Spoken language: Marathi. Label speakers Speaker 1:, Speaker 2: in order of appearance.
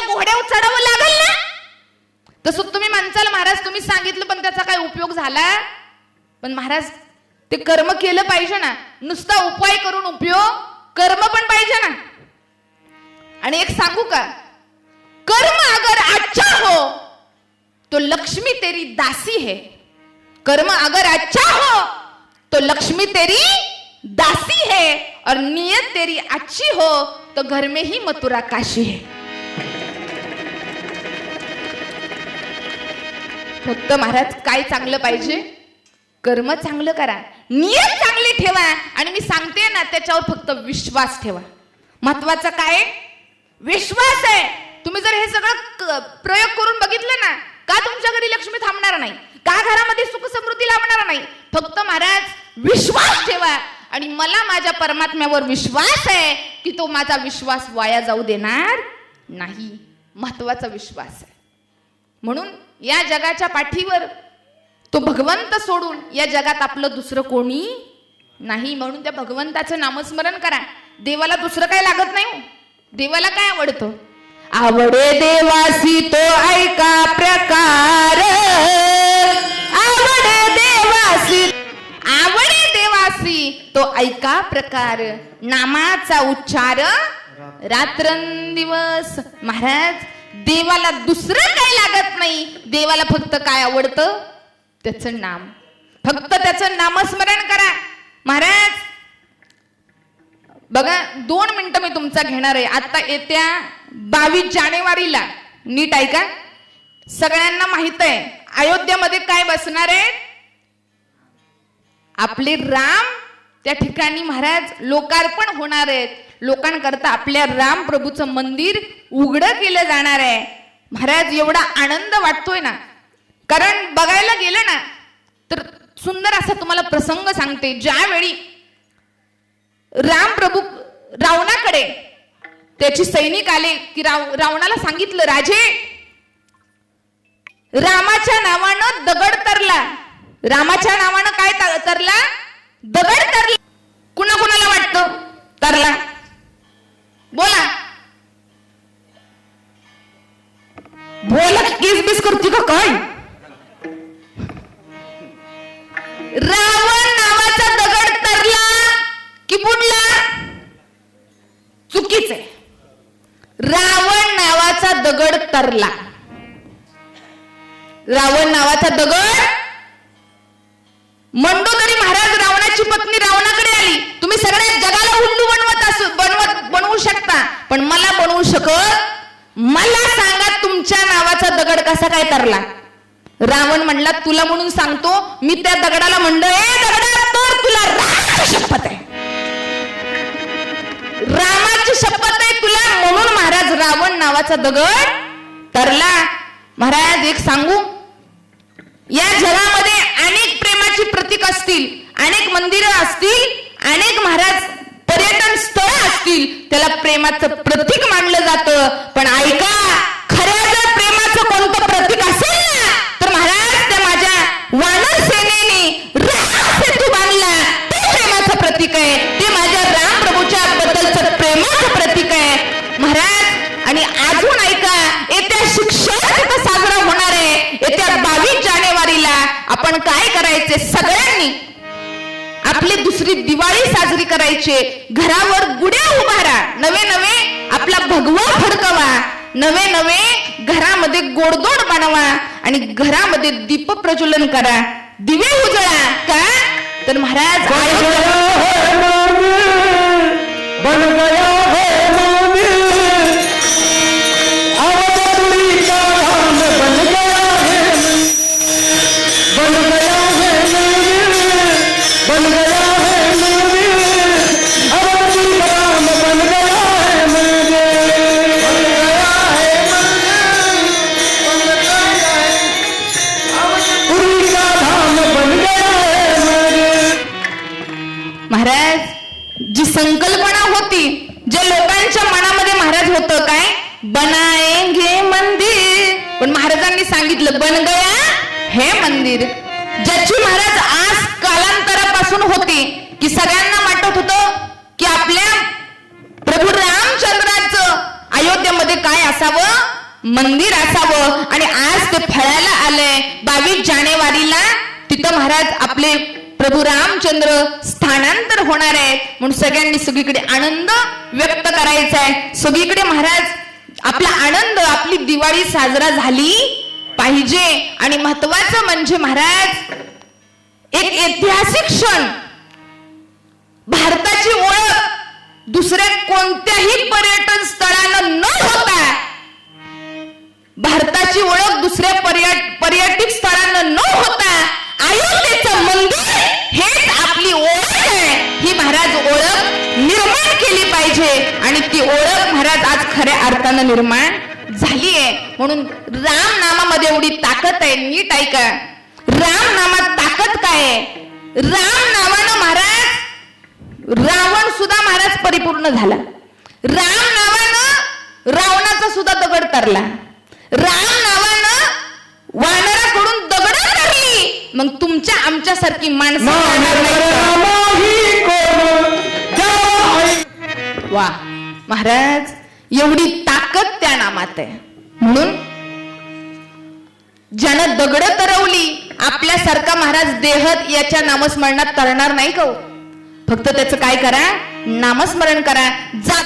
Speaker 1: त्याला घोड्यावर चढावं लागल ना? तसं तुम्ही माणसाला महाराज तुम्ही सांगितलं पण त्याचा काय उपयोग झाला? पण महाराज ते कर्म केलं पाहिजे ना. नुसता उपाय करून उपयोग कर्म पण पाहिजे ना. आणि एक सांगू का? कर्म अगर अच्छा हो तो लक्ष्मी तेरी दासी है. कर्म अगर अच्छा हो तो लक्ष्मी तेरी दासी है. और नियत तेरी अच्छी हो तो घर में ही मथुरा काशी है. फक्त महाराज काय चांगलं पाहिजे? कर्म चांगलं करा नियम चांगले ठेवा आणि मी सांगते ना त्याच्यावर फक्त विश्वास ठेवा. महत्वाचं काय? विश्वास आहे. तुम्ही जर हे सगळं प्रयोग करून बघितलं ना का तुमच्या घरी लक्ष्मी थांबणार नाही? का घरामध्ये सुख समृद्धी लाभणार नाही? फक्त महाराज विश्वास ठेवा. आणि मला माझ्या परमात्म्यावर विश्वास आहे की तो माझा विश्वास वाया जाऊ देणार नाही. महत्त्वाचा विश्वास आहे. म्हणून या जगाच्या पाठीवर तो भगवंत सोडून या जगात आपलं दुसरं कोणी नाही म्हणून त्या भगवंताचं नामस्मरण करा. देवाला दुसरं काय लागत नाही हो. देवाला काय आवडतं? आवडे देवासी तो ऐका प्रकार. आवडे देवासी आवडे देवासी तो ऐका प्रकार. नामाचा उच्चार रात्रंदिवस. महाराज देवाला दुसरं काय लागत नाही. देवाला फक्त काय आवडतं? त्याचं नाम. फक्त त्याचं नामस्मरण करा. महाराज बघा दोन मिनिटं मी तुमचा घेणार आहे. आता येत्या बावीस जानेवारीला. नीट ऐका. सगळ्यांना माहीत आहे. अयोध्यामध्ये काय बसणार आहे? आपले राम त्या ठिकाणी महाराज लोकार्पण होणार आहेत. लोकांकरता आपल्या राम प्रभूचं मंदिर उघडं केलं जाणार आहे. महाराज एवढा आनंद वाटतोय ना? कारण बघायला गेलं ना तर सुंदर असा तुम्हाला प्रसंग सांगते. ज्यावेळी राम प्रभू रावणाकडे त्याची सैनिक आले की राव रावणाला सांगितलं राजे रामाच्या नावानं दगड तरला. रामाच्या नावानं काय तरला? दगड तरला. कुणा कुणाला वाटतं? तरला. बोला. बोला केस बीस करते का काय? रावण नावाचा दगड तरला की बुडला? चुकीच आहे. रावण नावाचा दगड तरला. रावण नावाचा दगड मंडोदरी महाराज तुम्ही सगळ्या जगाला उल्लू बनवत असू बनवत बनवू शकता. पण मला बनवू शकत? मला सांगा तुमच्या नावाचा दगड कसा काय तरला? रावण म्हणला तुला म्हणून सांगतो मी त्या दगडाला म्हणलं ए दगडा तर तुला रामाची शपथ आहे. रामाची शपथ आहे तुला म्हणून महाराज रावण नावाचा दगड तरला. महाराज एक सांगू? या जगामध्ये अनेक प्रेमाची प्रतीक असतील अनेक मंदिरं असतील अनेक महाराज पर्यटन स्थळ असतील त्याला प्रेमाचं प्रतीक मानलं जातं. पण ऐका खऱ्या जर प्रेमाचं कोणतं प्रतीक असेल ना तर महाराज त्या माझ्या वानर सेनेने राम सेतू बांधला. ते प्रेमाचं प्रतीक आहे. ते माझ्या राम प्रभूच्या बद्दलचं प्रेमाचं प्रतीक आहे. महाराज आणि अजून ऐका येत्या शिक्षण साजरा होणार आहे. येत्या बावीस जानेवारीला आपण काय करायचे सगळ्यांनी? आपली दुसरी दिवाळी साजरी करायची. घरावर गुड्या उभारा नवे नवे आपला भगवा फडकवा. नवे नवे घरामध्ये गोडदोड बनवा. आणि घरामध्ये दीप प्रज्वलन करा. दिवे उजळा. का? तर महाराज महाराज जी संकल्पना होती जे लोकांच्या मनामध्ये महाराज होतं काय? बनाएंगे मंदिर. पण महाराजांनी सांगितलं बन गया हे मंदिर. ज्याची महाराज आज कालांतरापासून होती की सगळ्यांना वाटत होतं की आपल्या प्रभू रामचंद्राचं अयोध्येमध्ये काय असावं? मंदिर असावं. आणि आज ते फळायला आलंय. बावीस जानेवारीला तिथं महाराज आपले प्रभू रामचंद्र स्थानांतर होणार आहेत. म्हणून सगळ्यांनी सगळीकडे आनंद व्यक्त करायचा आहे. सगळीकडे महाराज आपला आनंद आपली दिवाळी साजरा झाली पाहिजे. आणि महत्वाचं म्हणजे महाराज एक ऐतिहासिक क्षण. भारताची ओळख दुसऱ्या कोणत्याही पर्यटन स्थळानं न होता भारताची ओळख दुसऱ्या पर्यट पर्यटक स्थळानं न होता अयोध्येचं मंदिर हेच आपली ओळख आहे. ही महाराज ओळख निर्माण केली पाहिजे. आणि ती ओळख महाराज आज खऱ्या अर्थानं निर्माण झाली आहे म्हणून राम नामामध्ये एवढी ताकद आहे नीट ऐका. राम नामात ताकद काय आहे? राम नावानं महाराज रावण सुद्धा महाराज परिपूर्ण झाला. राम नावानं रावणाचा सुद्धा दगड तरला. राम नावानं वानर मग तुमच्या आमच्यासारखी माणसं वा महाराज एवढी ताकद त्या नामात आहे. म्हणून ज्यानं दगड तरवली आपल्यासारखा महाराज देहत याच्या नामस्मरणात तरणार नाही का हो? फक्त त्याचं काय करा? नामस्मरण करा. जा